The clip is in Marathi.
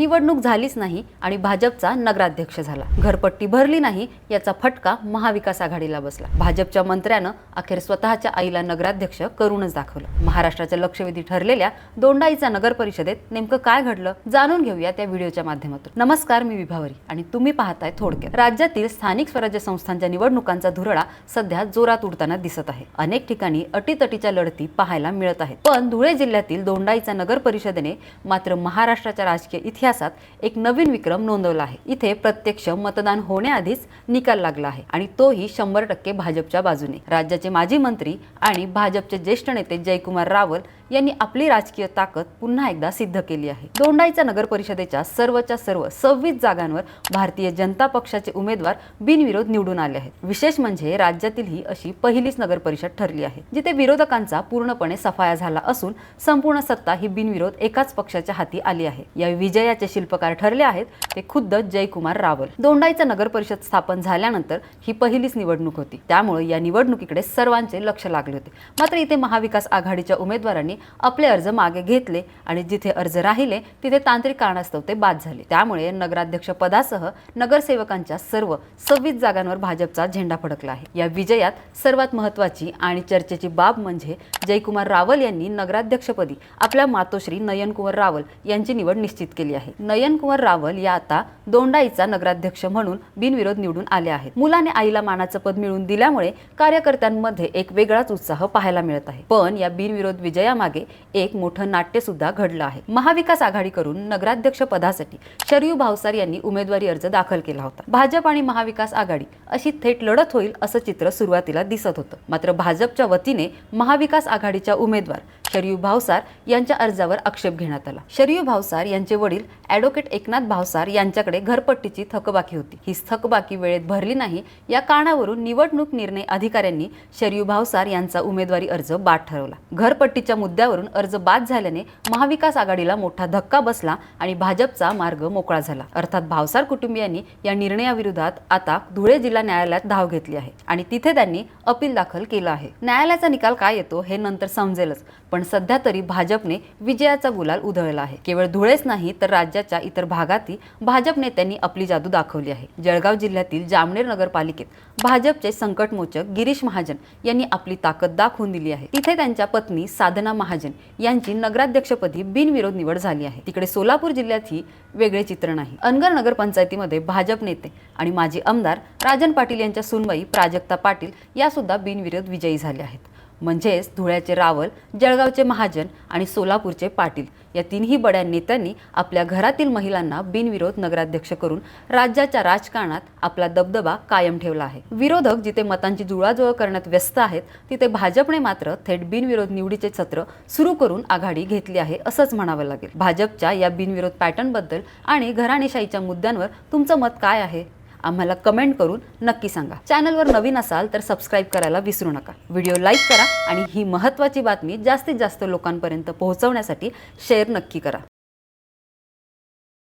निवडणूक झालीच नाही आणि भाजपचा नगराध्यक्ष झाला. घरपट्टी भरली नाही याचा फटका महाविकास आघाडीला बसला. भाजपच्या मंत्र्यानं अखेर स्वतःच्या आईला नगराध्यक्ष करूनच दाखवलं. महाराष्ट्राच्या लक्षवेधी ठरलेल्या दोंडाईचा नगर परिषदेत नेमकं काय घडलं जाणून घेऊया त्या व्हिडिओच्या माध्यमातून. नमस्कार मी विभावरी आणि तुम्ही पाहताय थोडक्यात. राज्यातील स्थानिक स्वराज्य संस्थांच्या निवडणुकांचा धुरळा सध्या जोरात उडताना दिसत आहे. अनेक ठिकाणी अटीतटीच्या लढती पाहायला मिळत आहेत. पण धुळे जिल्ह्यातील दोंडाईचा नगर परिषदेने मात्र महाराष्ट्राच्या राजकीय इतिहास इतिहासात एक नवीन विक्रम नोंदवला आहे. इथे प्रत्यक्ष मतदान होण्याआधीच निकाल लागला आहे आणि तोही शंभर टक्के भाजपच्या बाजूने. राज्याचे माजी मंत्री आणि भाजपचे ज्येष्ठ नेते जयकुमार रावल यांनी आपली राजकीय ताकद पुन्हा एकदा सिद्ध केली आहे. दोंडाईचा नगर परिषदेच्या सर्वच्या सर्व सव्वीस जागांवर भारतीय जनता पक्षाचे उमेदवार बिनविरोध निवडून आले आहेत. विशेष म्हणजे राज्यातील ही अशी पहिलीच नगर परिषद ठरली आहे जिथे विरोधकांचा पूर्णपणे सफाया झाला असून संपूर्ण सत्ता ही बिनविरोध एकाच पक्षाच्या हाती आली आहे. या विजयाचे शिल्पकार ठरले आहेत ते खुद्द जयकुमार रावल. दोंडाईचं नगर परिषद स्थापन झाल्यानंतर ही पहिलीच निवडणूक होती. त्यामुळे या निवडणुकीकडे सर्वांचे लक्ष लागले होते. मात्र इथे महाविकास आघाडीच्या उमेदवारांनी आपले अर्ज मागे घेतले आणि जिथे अर्ज राहिले तिथे तांत्रिक कारणास्तव ते बाद झाले. त्यामुळे नगराध्यक्ष पदासह नगरसेवकांच्या सर्व सव्वीस जागांवर भाजपचा झेंडा फडकला आहे. या विजयात सर्वात महत्वाची आणि चर्चेची बाब म्हणजे जयकुमार रावल यांनी नगराध्यक्षपदी आपल्या मातोश्री नयनकुमार रावल यांची निवड निश्चित केली आहे. नयनकुमार रावल या आता दोंडाईचा नगराध्यक्ष म्हणून बिनविरोध निवडून आले आहेत. मुलाने आईला मानाचं पद मिळवून दिल्यामुळे कार्यकर्त्यांमध्ये एक वेगळाच उत्साह पाहायला मिळत आहे. पण या बिनविरोध विजयामागे एक मोठं नाट्य सुद्धा घडलं आहे. महाविकास आघाडी करून नगराध्यक्ष पदासाठी शरयू भावसार यांनी उमेदवारी अर्ज दाखल केला होता. भाजप आणि महाविकास आघाडी अशी थेट लढत होईल असं चित्र सुरुवातीला दिसत होतं. मात्र भाजपच्या वतीने महाविकास आघाडीच्या उमेदवार शरयू भावसार यांच्या अर्जावर आक्षेप घेण्यात आला. शरयू भावसार यांचे वडील ॲडव्होकेट एकनाथ भावसार यांच्याकडे घरपट्टीची थकबाकी होती. ही थकबाकी वेळेत भरली नाही या कारणावरून निवडणूक निर्णय अधिकाऱ्यांनी शरयू भावसार यांचा उमेदवारी अर्ज बाद ठरवला. घरपट्टीच्या मुद्द्यावरून अर्ज बाद झाल्याने महाविकास आघाडीला मोठा धक्का बसला आणि भाजपचा मार्ग मोकळा झाला. अर्थात भावसार कुटुंबियांनी या निर्णयाविरोधात आता धुळे जिल्हा न्यायालयात धाव घेतली आहे आणि तिथे त्यांनी अपील दाखल केलं आहे. न्यायालयाचा निकाल काय येतो हे नंतर समजेलच पण पण सध्या तरी भाजपने विजयाचा गुलाल उधळला आहे. केवळ धुळेच नाही तर राज्याच्या इतर भागातही भाजप नेत्यांनी आपली जादू दाखवली आहे. जळगाव जिल्ह्यातील जामनेर नगरपालिकेत भाजपचे संकटमोचक गिरीश महाजन यांनी आपली ताकद दाखवून दिली आहे. तिथे त्यांच्या पत्नी साधना महाजन यांची नगराध्यक्षपदी बिनविरोध निवड झाली आहे. तिकडे सोलापूर जिल्ह्यातही वेगळे चित्र नाही अनगर नगरपंचायतीमध्ये भाजप नेते आणि माजी आमदार राजन पाटील यांच्या सुनबाई प्राजक्ता पाटील या सुद्धा बिनविरोध विजयी झाल्या आहेत. म्हणजेच धुळ्याचे रावल जळगावचे महाजन आणि सोलापूरचे पाटील. या तिन्ही बड्या नेत्यांनी आपल्या घरातील महिलांना बिनविरोध नगराध्यक्ष करून राज्याच्या राजकारणात आपला दबदबा कायम ठेवला आहे. विरोधक जिथे मतांची जुळाजुळ करण्यात व्यस्त आहेत तिथे भाजपने मात्र थेट बिनविरोध निवडीचे सत्र सुरू करून आघाडी घेतली आहे असंच म्हणावं लागेल. भाजपच्या या बिनविरोध पॅटर्नबद्दल आणि घराणेशाहीच्या मुद्द्यांवर तुमचं मत काय आहे? आम्हाला कमेंट करून नक्की सांगा. चॅनलवर नवीन असाल तर सबस्क्राईब करायला विसरू नका. व्हिडिओ लाईक करा आणि ही महत्त्वाची बातमी जास्तीत जास्त लोकांपर्यंत पोहोचवण्यासाठी शेअर नक्की करा.